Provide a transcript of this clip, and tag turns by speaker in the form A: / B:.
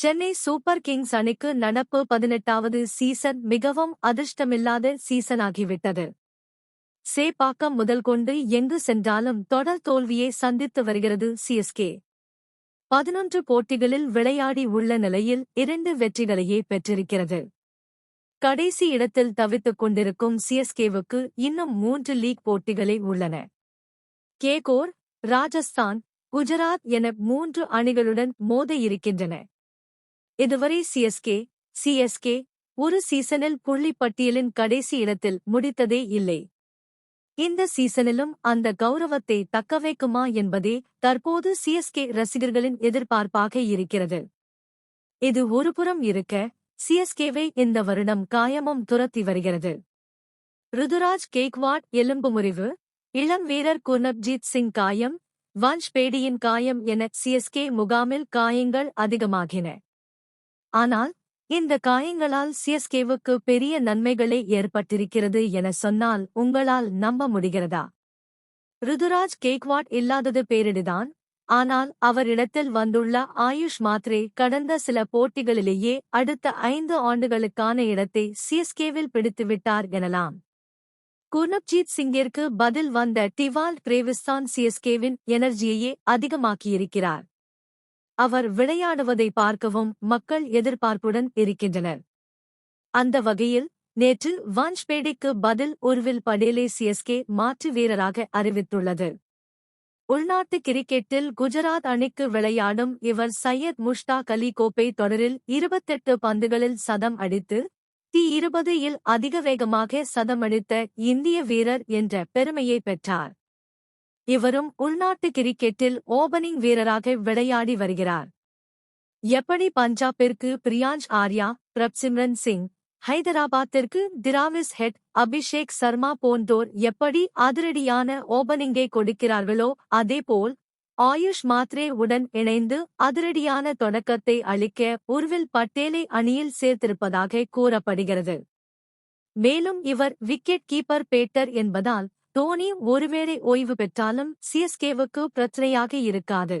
A: Chennai super Kings அணிக்கு நடப்பு பதினெட்டாவது சீசன் மிகவும் அதிர்ஷ்டமில்லாத சீசனாகிவிட்டது. சேப்பாக்கம் முதல் கொண்டு எங்கு சென்றாலும் தொடர் தோல்வியை சந்தித்து வருகிறது சிஎஸ்கே பதினொன்று போட்டிகளில் விளையாடி உள்ள நிலையில் இரண்டு வெற்றிகளையே பெற்றிருக்கிறது. கடைசி இடத்தில் தவித்துக் கொண்டிருக்கும் சிஎஸ்கேவுக்கு இன்னும் மூன்று லீக் போட்டிகளே உள்ளன. கேகோர் ராஜஸ்தான் குஜராத் என மூன்று அணிகளுடன் மோத இருக்கின்றன. இதுவரை சிஎஸ்கே சிஎஸ்கே ஒரு சீசனில் புள்ளி பட்டியலின் கடைசி இடத்தில் முடித்ததே இல்லை. இந்த சீசனிலும் அந்த கௌரவத்தை தக்கவைக்குமா என்பதே தற்போது சிஎஸ்கே ரசிகர்களின் எதிர்பார்ப்பாக இருக்கிறது. இது ஒருபுறம் இருக்க சிஎஸ்கேவை இந்த வருடம் காயமும் துரத்தி வருகிறது. ருதுராஜ் கேக்வாட் எலும்பு முறிவு இளம் வீரர் குர்னப்ஜீத் சிங் காயம் வன்ஷ் பேடியின் காயம் என சிஎஸ்கே முகாமில் காயங்கள் அதிகமாகின. ஆனால் இந்த காயங்களால் சிஎஸ்கேவுக்கு பெரிய நன்மைகளே ஏற்பட்டிருக்கிறது என சொன்னால் உங்களால் நம்ப முடிகிறதா? ருதுராஜ் கேக்வாட் இல்லாதது பேரிடுதான் ஆனால் அவரிடத்தில் வந்துள்ள ஆயுஷ் மாத்ரே கடந்த சில போட்டிகளிலேயே அடுத்த ஐந்து ஆண்டுகளுக்கான இடத்தை சிஎஸ்கேவில் பிடித்துவிட்டார் எனலாம். குர்னப்ஜீத் சிங்கிற்கு பதில் வந்த டிவால் கிரேவிஸ்தான் சிஎஸ்கேவின் எனர்ஜியையே அதிகமாக்கியிருக்கிறார். அவர் விளையாடுவதை பார்க்கவும் மக்கள் எதிர்பார்ப்புடன் இருக்கின்றனர். அந்த வகையில் நேற்று வான்ஷ்பேடிக்கு பதில் உருவில் படேலே சிஎஸ்கே மாற்று வீரராக அறிவித்துள்ளது. உள்நாட்டு கிரிக்கெட்டில் குஜராத் அணிக்கு விளையாடும் இவர் சையத் முஷ்டாக் அலி கோப்பை தொடரில் இருபத்தெட்டு பந்துகளில் சதம் அடித்து டி இருபதில் அதிக வேகமாக சதமடித்த இந்திய வீரர் என்ற பெருமையை பெற்றார். இவரும் உள்நாட்டு கிரிக்கெட்டில் ஓபனிங் வீரராக விளையாடி வருகிறார். எப்படி பஞ்சாபிற்கு பிரியாஞ்ச் ஆர்யா பிரப்சிம்ரன் சிங் ஹைதராபாத்திற்கு திராவிஸ் ஹெட் அபிஷேக் சர்மா போன்றோர் எப்படி அதிரடியான ஓபனிங்கை கொடுக்கிறார்களோ அதேபோல் ஆயுஷ் மாத்ரே உடன் இணைந்து அதிரடியான தொடக்கத்தை அளிக்க உர்வில் பட்டேலை அணியில் சேர்த்திருப்பதாக கூறப்படுகிறது. மேலும் இவர் விக்கெட் கீப்பர் பேட்டர் என்பதால் தோனி ஒருவேளை ஓய்வு பெற்றாலும் சிஎஸ்கேவுக்கு பிரச்சனையாக இருக்காது.